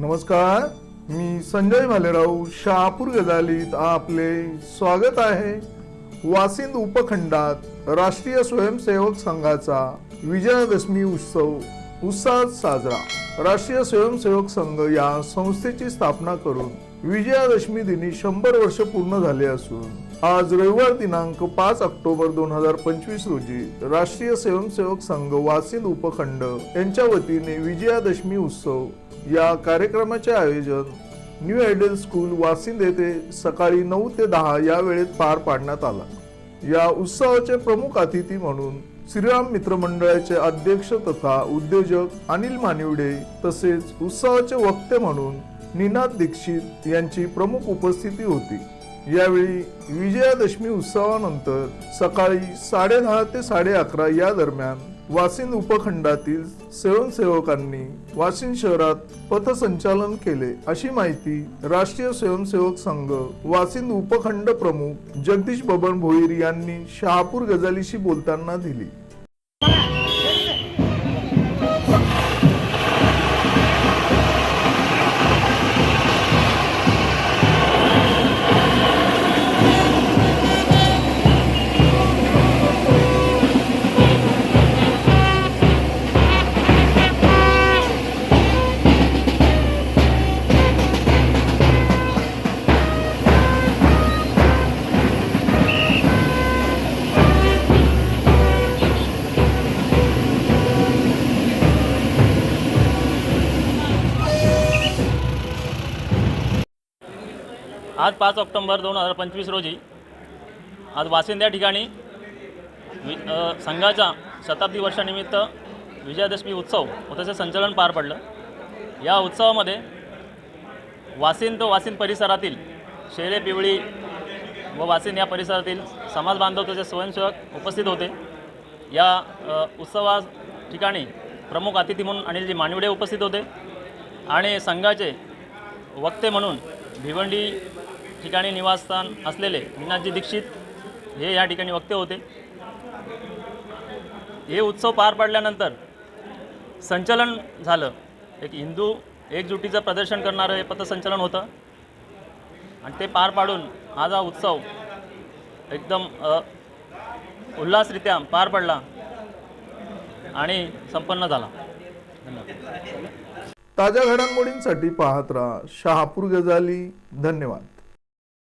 नमस्कार मी संजय भालेराव शहापूर गजालीत आपले स्वागत आहे. वासिंद उपखंडात राष्ट्रीय स्वयंसेवक संघाचा विजयादशमी उत्सव उत्साहात साजरा. राष्ट्रीय स्वयंसेवक संघ या संस्थेची स्थापना करून विजयादशमी दिनी शंभर वर्ष पूर्ण झाले असून आज रविवार दिनांक पाच ऑक्टोबर दोन हजार पंचवीस रोजी राष्ट्रीय स्वयंसेवक संघ वासिंद उपखंड यांच्या वतीने विजयादशमी उत्सव या कार्यक्रमाचे आयोजन न्यू आयडल स्कूल वासिंद येथे सकाळी नऊ ते दहा या वेळेत पार पाडण्यात आला. या उत्सवाचे प्रमुख अतिथी म्हणून श्रीराम मित्र मंडळाचे अध्यक्ष तथा उद्योजक अनिल मानिवडे तसेच उत्सवाचे वक्ते म्हणून निनाद दीक्षित यांची प्रमुख उपस्थिती होती. यावेळी विजयादशमी उत्सवानंतर सकाळी साडेदहा ते साडे अकरा या दरम्यान वासिंद उपखंडातील स्वयंसेवकांनी वाशिंद शहरात पथसंचालन केले अशी माहिती राष्ट्रीय स्वयंसेवक संघ वासिंद उपखंड प्रमुख जगदीश बबन भोईर यांनी शहापूर गजालीशी बोलताना दिली. आज पाच ऑक्टोंबर दोन हजार पंचवीस रोजी आज वाशिंद या ठिकाणी वि संघाच्या शताब्दी वर्षानिमित्त विजयादशमी उत्सव व त्याचं संचलन पार पडलं. या उत्सवामध्ये वासिंद वासिंद परिसरातील शेरे पिवळी व वासिंद या परिसरातील समाज बांधव स्वयंसेवक उपस्थित होते. या उत्सवा ठिकाणी प्रमुख अतिथी म्हणून अनिलजी मानवडे उपस्थित होते आणि संघाचे वक्ते म्हणून भिवंडी ठिकाणी निवासस्थान असलेले मीनाजी दीक्षित हे या ठिकाणी वक्ते होते. हे उत्सव पार पडल्यानंतर संचलन झालं. एक हिंदू एकजुटीचं प्रदर्शन करणारं हे पथसंचलन होतं. आणि ते पार पाडून हा हा उत्सव एकदम उल्हासरित्या पार पडला आणि संपन्न झाला. धन्यवाद ताज्या घडामोडींसाठी पाहत राहा शहापूर गजाली धन्यवाद.